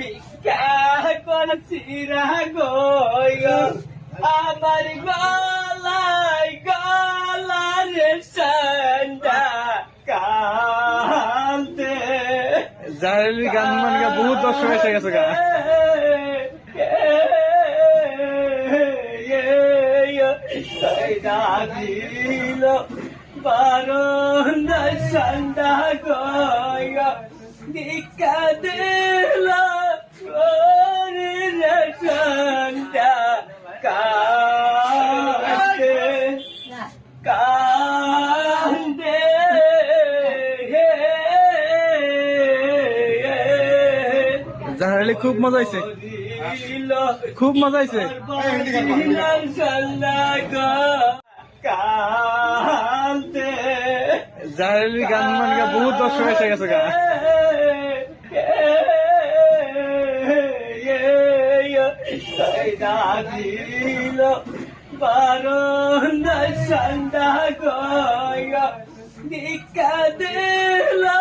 ভিক্ষা করছিরা গো আমার গলায় গলার সন্ধ্যা কালতে জাহেলি গান মানে বহুত দর্শক এসে গেছে গা। দিল বারণ সন্ধ্যা গয় ভিক্ষা দিল কান্দে জাহেলি খুব মজা হয়েছে খুব মজা হয়েছে জাহেলি গান মানে বহুত দর্শক এসে গেছে গা Parang nasanda goya Di ka dila